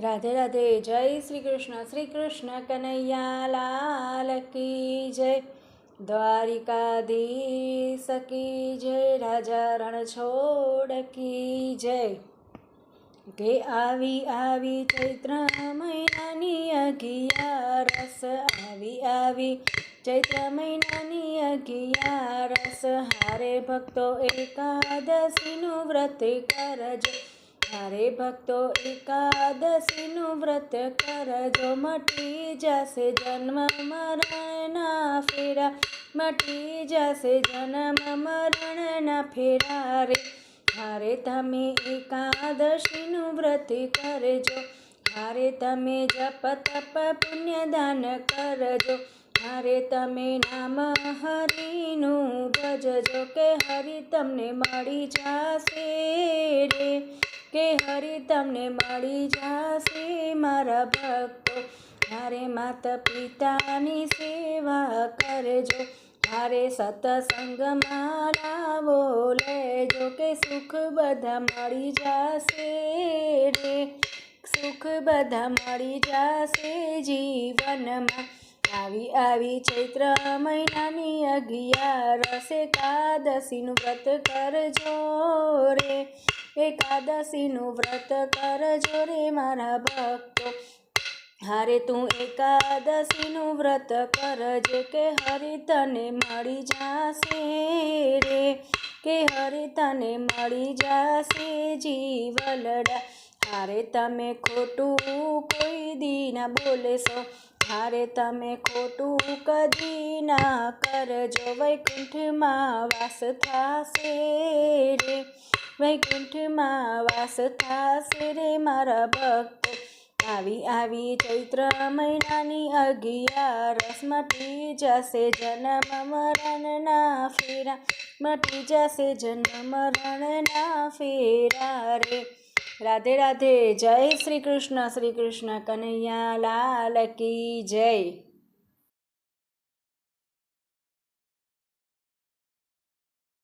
રાધે રાધે, જય શ્રી કૃષ્ણ શ્રી કૃષ્ણ કનૈયા, લાલ કી જય. દ્વારિકાધીશ કી જય, રાજા રણછોડ કી જય. કે આવી આવી ચૈત્ર મહિનાની અગિયારસ આવી આવી ચૈત્ર મહિનાની અગિયારસ હારે ભક્તો એકાદશીનું વ્રત કરજો. હારે ભક્તો, એકાદશીનું વ્રત કરજો. મટી જશે જન્મ મરણના ફેરા. મટી જશે જન્મ મરણના ફેરા રે. હારે તમે એકાદશીનું વ્રત કરજો. હારે તમે જપ, તપ, પુણ્યદાન કરજો. હારે તમે નામ હરિનું ભજજો કે હરિ તમને મળી જશે રે. કે હરિ તમને મળી જશે મારા ભક્તો. મારે માતા પિતાની સેવા કરજો. મારે સત્સંગમાં લાવો લેજો કે સુખ બધા મળી જશે રે. સુખ બધા મળી જશે જીવનમાં. આવી આવી ચૈત્ર મહિનાની અગિયારસે કાદશીનું વ્રત કરજો. એકાદશીનું વ્રત કરજો રે મારા ભક્તો. હારે તું એકાદશીનું વ્રત કરજે કે હરિ તને મળી જશે રે. કે હરિ તને મળી જશે જીવલડા. હારે તમે ખોટું કોઈ દી ના બોલેશો. હારે તમે ખોટું કદી ના કરજો. વૈકુંઠમાં વાસ થશે રે. વૈકુંઠમાં વાસ થશે મારા ભક્ત. આવી આવી ચૈત્ર મહિનાની અગિયારસ મટી જશે જન્મ મરણના ફેરા. મટી જશે જન્મ મરણના ફેરા રે. રાધે રાધે જય શ્રી કૃષ્ણ શ્રી કૃષ્ણ કનૈયા લાલ કી જય.